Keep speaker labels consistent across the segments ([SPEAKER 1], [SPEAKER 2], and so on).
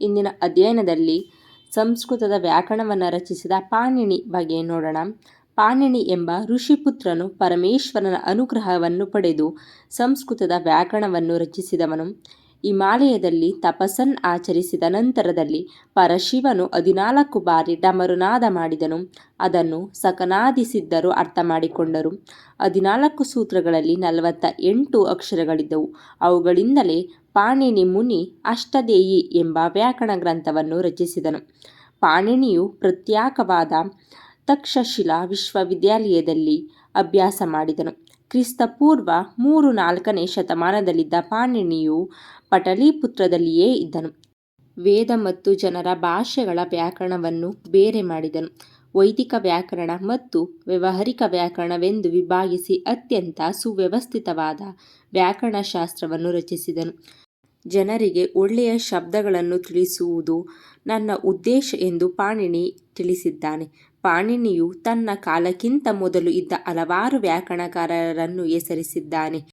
[SPEAKER 1] ಇಂದಿನ ಅಧ್ಯಯನದಲ್ಲಿ ಸಂಸ್ಕೃತದ ವ್ಯಾಕರಣವನ್ನು ರಚಿಸಿದ ಪಾಣಿನಿ ಬಗ್ಗೆ ನೋಡೋಣ. ಪಾಣಿನಿ ಎಂಬ ಋಷಿಪುತ್ರನು ಪರಮೇಶ್ವರನ ಅನುಗ್ರಹವನ್ನು ಪಡೆದು ಸಂಸ್ಕೃತದ ವ್ಯಾಕರಣವನ್ನು ರಚಿಸಿದವನು. ಹಿಮಾಲಯದಲ್ಲಿ ತಪಸ್ಸನ್ ಆಚರಿಸಿದ ನಂತರದಲ್ಲಿ ಪರಶಿವನು ಹದಿನಾಲ್ಕು ಬಾರಿ ಡಮರುನಾದ ಮಾಡಿದನು. ಅದನ್ನು ಸಕನಾದಿ ಸಿದ್ಧರು ಅರ್ಥ ಮಾಡಿಕೊಂಡರು. ಹದಿನಾಲ್ಕು ಸೂತ್ರಗಳಲ್ಲಿ ನಲವತ್ತ ಎಂಟು ಅಕ್ಷರಗಳಿದ್ದವು. ಅವುಗಳಿಂದಲೇ ಪಾಣಿನಿ ಮುನಿ ಅಷ್ಟದೇಯಿ ಎಂಬ ವ್ಯಾಕರಣ ಗ್ರಂಥವನ್ನು ರಚಿಸಿದನು. ಪಾಣಿನಿಯು ಪ್ರತ್ಯೇಕವಾದ ತಕ್ಷಶಿಲಾ ವಿಶ್ವವಿದ್ಯಾಲಯದಲ್ಲಿ ಅಭ್ಯಾಸ ಮಾಡಿದನು. ಕ್ರಿಸ್ತಪೂರ್ವ ಮೂರು ನಾಲ್ಕನೇ ಶತಮಾನದಲ್ಲಿದ್ದ ಪಾಣಿನಿಯು ಪಟಲಿಪುತ್ರದಲ್ಲಿಯೇ ಇದ್ದನು. ವೇದ ಮತ್ತು ಜನರ ಭಾಷೆಗಳ ವ್ಯಾಕರಣವನ್ನು ಬೇರೆ ಮಾಡಿದನು. ವೈದಿಕ ವ್ಯಾಕರಣ ಮತ್ತು ವ್ಯಾವಹಾರಿಕ ವ್ಯಾಕರಣವೆಂದು ವಿಭಾಗಿಸಿ ಅತ್ಯಂತ ಸುವ್ಯವಸ್ಥಿತವಾದ ವ್ಯಾಕರಣಶಾಸ್ತ್ರವನ್ನು ರಚಿಸಿದನು. ಜನರಿಗೆ ಒಳ್ಳೆಯ ಶಬ್ದಗಳನ್ನು ತಿಳಿಸುವುದು ನನ್ನ ಉದ್ದೇಶ ಎಂದು ಪಾಣಿನಿ ತಿಳಿಸಿದ್ದಾನೆ. ಪಾಣಿನಿಯು ತನ್ನ ಕಾಲಕ್ಕಿಂತ ಮೊದಲು ಇದ್ದ ಹಲವಾರು ವ್ಯಾಕರಣಕಾರರನ್ನು ಹೆಸರಿಸಿದ್ದಾನೆ.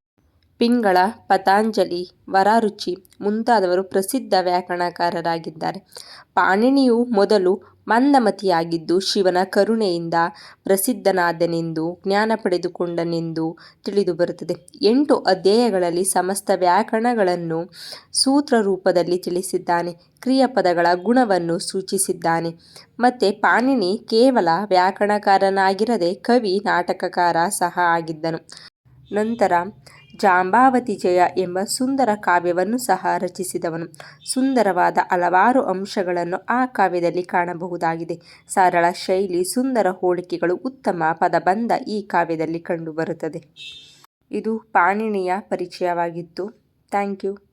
[SPEAKER 1] ಪಿಂಗಳ, ಪತಂಜಲಿ, ವರಾರುಚಿ ಮುಂತಾದವರು ಪ್ರಸಿದ್ಧ ವ್ಯಾಕರಣಕಾರರಾಗಿದ್ದಾರೆ. ಪಾಣಿನಿಯು ಮೊದಲು ಮಂದಮತಿಯಾಗಿದ್ದು ಶಿವನ ಕರುಣೆಯಿಂದ ಪ್ರಸಿದ್ಧನಾದನೆಂದು, ಜ್ಞಾನ ಪಡೆದುಕೊಂಡನೆಂದು ತಿಳಿದು ಬರುತ್ತದೆ. ಎಂಟು ಅಧ್ಯಾಯಗಳಲ್ಲಿ ಸಮಸ್ತ ವ್ಯಾಕರಣಗಳನ್ನು ಸೂತ್ರ ರೂಪದಲ್ಲಿ ತಿಳಿಸಿದ್ದಾನೆ. ಕ್ರಿಯಾಪದಗಳ ಗುಣವನ್ನು ಸೂಚಿಸಿದ್ದಾನೆ. ಮತ್ತು ಪಾಣಿನಿ ಕೇವಲ ವ್ಯಾಕರಣಕಾರನಾಗಿರದೆ ಕವಿ, ನಾಟಕಕಾರ ಸಹ ಆಗಿದ್ದನು. ನಂತರ ಜಾಂಬವತಿ ಜಯ ಎಂಬ ಸುಂದರ ಕಾವ್ಯವನ್ನು ಸಹ ರಚಿಸಿದವನು. ಸುಂದರವಾದ ಹಲವಾರು ಅಂಶಗಳನ್ನು ಆ ಕಾವ್ಯದಲ್ಲಿ ಕಾಣಬಹುದಾಗಿದೆ. ಸರಳ ಶೈಲಿ, ಸುಂದರ ಹೋಲಿಕೆಗಳು ಉತ್ತಮ ಪದಬಂಧ ಈ ಕಾವ್ಯದಲ್ಲಿ ಕಂಡುಬರುತ್ತದೆ. ಇದು ಪಾಣಿನಿಯ ಪರಿಚಯವಾಗಿತ್ತು. Thank you.